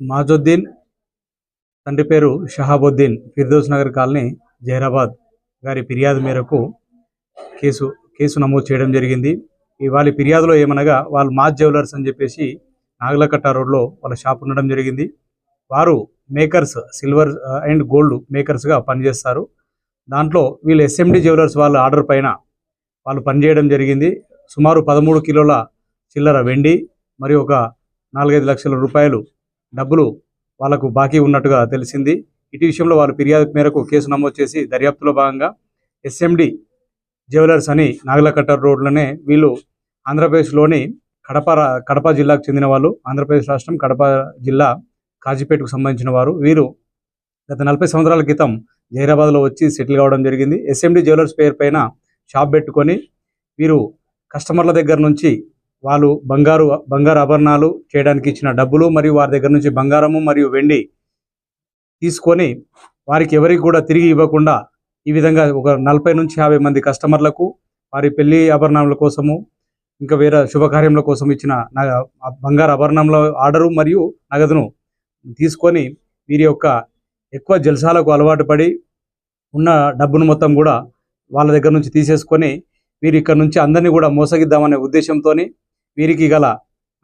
మాజుద్దీన్ తండ్రి పేరు షహాబుద్దీన్ ఫిర్దోస్ నగర్ కాలనీ జైరాబాద్ గారి ఫిర్యాదు మేరకు కేసు కేసు నమోదు చేయడం జరిగింది. వాళ్ళ ఫిర్యాదులో ఏమనగా వాళ్ళు మాజ్ జ్యువెలర్స్ అని చెప్పేసి నాగలకట్ట రోడ్లో వాళ్ళ షాప్ ఉండడం జరిగింది. వారు మేకర్స్ సిల్వర్ అండ్ గోల్డ్ మేకర్స్గా పనిచేస్తారు. దాంట్లో వీళ్ళు ఎస్ఎండి జ్యువెలర్స్ వాళ్ళ ఆర్డర్ పైన వాళ్ళు పనిచేయడం జరిగింది. సుమారు పదమూడు కిలోల చిల్లర వెండి మరియు ఒక నాలుగైదు లక్షల రూపాయలు డబ్బులు వాళ్ళకు బాకీ ఉన్నట్టుగా తెలిసింది. ఇటు విషయంలో వాళ్ళ ఫిర్యాదు మేరకు కేసు నమోదు చేసి దర్యాప్తులో భాగంగా ఎస్ఎండి జ్యువెలర్స్ అని నాగలకట్ట రోడ్లోనే వీళ్ళు ఆంధ్రప్రదేశ్లోని కడప కడప జిల్లాకు చెందిన వాళ్ళు ఆంధ్రప్రదేశ్ రాష్ట్రం కడప జిల్లా కాజీపేటకు సంబంధించిన వారు. వీరు గత నలభై సంవత్సరాల క్రితం జైరాబాద్లో వచ్చి సెటిల్ కావడం జరిగింది. ఎస్ఎండి జ్యువెలర్స్ పేరు పైన షాప్ పెట్టుకొని వీరు కస్టమర్ల దగ్గర నుంచి వాళ్ళు బంగారు బంగారు ఆభరణాలు చేయడానికి ఇచ్చిన డబ్బులు మరియు వారి దగ్గర నుంచి బంగారము మరియు వెండి తీసుకొని వారికి ఎవరికి కూడా తిరిగి ఇవ్వకుండా ఈ విధంగా ఒక నలభై నుంచి యాభై మంది కస్టమర్లకు వారి పెళ్ళి ఆభరణాల కోసము ఇంకా వేరే శుభకార్యముల కోసం ఇచ్చిన నగ బంగారు ఆభరణంలో ఆర్డరు మరియు నగదును తీసుకొని వీరి యొక్క ఎక్కువ జల్సాలకు అలవాటు పడి ఉన్న డబ్బును మొత్తం కూడా వాళ్ళ దగ్గర నుంచి తీసేసుకొని వీరు ఇక్కడ నుంచి అందరినీ కూడా మోసగిద్దామనే ఉద్దేశంతో వీరికి గల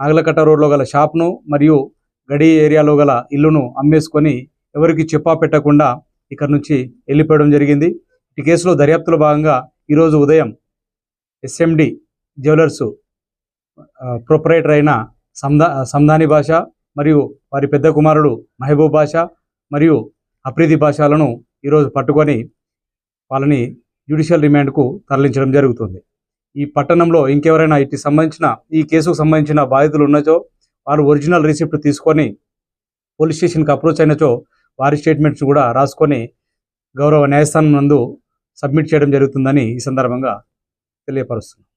నాగలకట్ట రోడ్లో గల షాప్ను మరియు గడి ఏరియాలో గల ఇల్లును అమ్మేసుకొని ఎవరికి చెప్పా పెట్టకుండా ఇక్కడ నుంచి వెళ్ళిపోవడం జరిగింది. ఈ కేసులో దర్యాప్తులో భాగంగా ఈరోజు ఉదయం ఎస్ఎండి జ్యువెలర్స్ ప్రొపరేటర్ అయిన సందా సంధాని భాష మరియు వారి పెద్ద కుమారుడు మహబూబ్ భాష మరియు అప్రీతి భాషలను ఈరోజు పట్టుకొని వాళ్ళని జ్యుడిషియల్ రిమాండ్కు తరలించడం జరుగుతుంది. ఈ పట్టణంలో ఇంకెవరైనా ఇటు సంబంధించిన ఈ కేసుకు సంబంధించిన బాధితులు ఉన్నచో వారు ఒరిజినల్ రిసిప్ట్ తీసుకొని పోలీస్ స్టేషన్కి అప్రోచ్ అయినచో వారి స్టేట్మెంట్స్ కూడా రాసుకొని గౌరవ న్యాయస్థానం నందు సబ్మిట్ చేయడం జరుగుతుందని ఈ సందర్భంగా తెలియపరుస్తున్నాం.